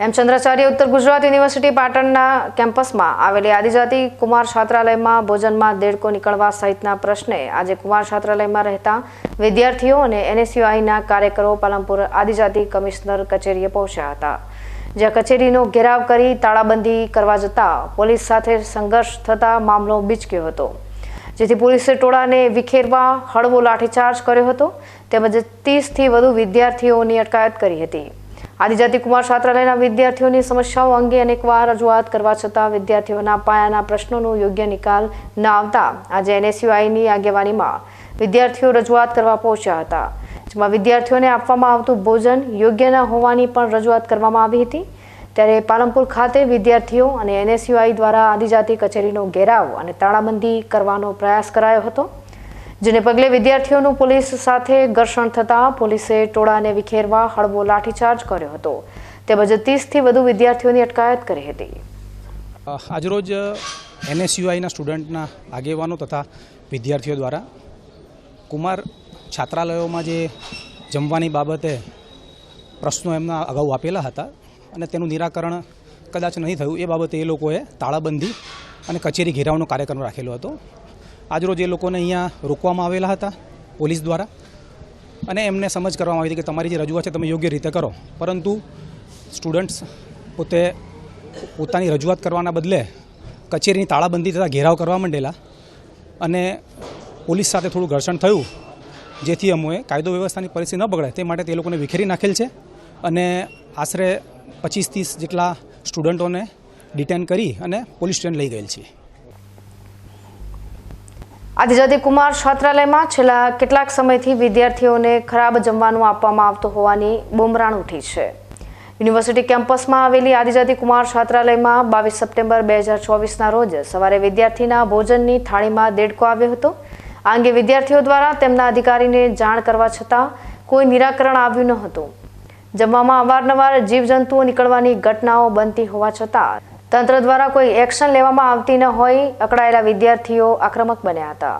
હેમચંદ્રાચાર્ય ઉત્તર ગુજરાત યુનિવર્સિટી પાટણના કેમ્પસમાં આવેલી આદિજાતિ કુમાર છાત્રાલયમાં ભોજનમાં દેડકો નીકળવા સહિતના પ્રશ્ને આજે કુમાર છાત્રાલયમાં રહેતા વિદ્યાર્થીઓ અને એનએસયુઆઈના કાર્યકરો પાલનપુર આદિજાતિ કમિશનર કચેરીએ પહોંચ્યા હતા. જ્યાં કચેરીનો ઘેરાવ કરી તાળાબંધી કરવા જતા પોલીસ સાથે સંઘર્ષ થતા મામલો બીચક્યો હતો. જેથી પોલીસે ટોળાને વિખેરવા હળવો લાઠીચાર્જ કર્યો હતો. તેમજ ત્રીસથી વધુ વિદ્યાર્થીઓની અટકાયત કરી હતી. આદિજાતિ કુમાર છાત્રાલયના વિદ્યાર્થીઓની સમસ્યાઓ અંગે અનેકવાર રજૂઆત કરવા છતાં વિદ્યાર્થીઓના પાયાના પ્રશ્નોનો યોગ્ય નિકાલ ન આવતા આજે એનએસયુઆઈની આગેવાનીમાં વિદ્યાર્થીઓ રજૂઆત કરવા પહોંચ્યા હતા, જેમાં વિદ્યાર્થીઓને આપવામાં આવતું ભોજન યોગ્ય ન હોવાની પણ રજૂઆત કરવામાં આવી હતી. ત્યારે પાલનપુર ખાતે વિદ્યાર્થીઓ અને એનએસયુઆઈ દ્વારા આદિજાતિ કચેરીનો ઘેરાવ અને તાળાબંધી કરવાનો પ્રયાસ કરાયો હતો. જેને પગલે વિદ્યાર્થીઓનું પોલીસ સાથે ઘર્ષણ થતાં પોલીસે ટોળાને વિખેરવા હળવો લાઠીચાર્જ કર્યો હતો. તેમજ ત્રીસથી વધુ વિદ્યાર્થીઓની અટકાયત કરી હતી. આજરોજ એનએસયુઆઈના સ્ટુડન્ટના આગેવાનો તથા વિદ્યાર્થીઓ દ્વારા કુમાર છાત્રાલયોમાં જે જમવાની બાબતે પ્રશ્નો એમના અગાઉ આપેલા હતા અને તેનું નિરાકરણ કદાચ નહીં થયું એ બાબતે એ લોકોએ તાળાબંધી અને કચેરી ઘેરાવનો કાર્યક્રમ રાખેલો હતો. આજરોજ એ લોકોને અહીંયા રોકવામાં આવેલા હતા, પોલીસ દ્વારા. અને એમને સમજ કરવામાં આવી હતી કે તમારી જે રજૂઆત છે તમે યોગ્ય રીતે કરો. પરંતુ સ્ટુડન્ટ્સ પોતે પોતાની રજૂઆત કરવાના બદલે કચેરીની તાળાબંધી તથા ઘેરાવ કરવા માંડેલા અને પોલીસ સાથે થોડું ઘર્ષણ થયું, જેથી અમોએ કાયદો વ્યવસ્થાની પરિસ્થિતિ ન બગડે તે માટે તે લોકોને વિખેરી નાખેલ છે અને આશરે પચીસ ત્રીસ જેટલા સ્ટુડન્ટોને ડિટેન કરી અને પોલીસ સ્ટેશન લઈ ગયેલ છે. આદિજાતિ કુમાર છાત્રાલયમાં છેલ્લા કેટલાક સમયથી વિદ્યાર્થીઓને ખરાબ જમવાનું આપવામાં આવતું હોવાની બુમરાણ ઉઠી છે. યુનિવર્સિટી કેમ્પસમાં આવેલી આદિજાતિ કુમાર છાત્રાલયમાં બાવીસ સપ્ટેમ્બર બે હજાર ચોવીસના રોજ સવારે વિદ્યાર્થીના ભોજનની થાળીમાં દેડકો આવ્યો હતો. આ અંગે વિદ્યાર્થીઓ દ્વારા તેમના અધિકારીને જાણ કરવા છતાં કોઈ નિરાકરણ આવ્યું ન હતું. જમવામાં અવારનવાર જીવજંતુઓ નીકળવાની ઘટનાઓ બનતી હોવા છતાં તંત્ર દ્વારા કોઈ એક્શન લેવામાં આવતી ન હોય અકળાયેલા વિદ્યાર્થીઓ આક્રમક બન્યા હતા.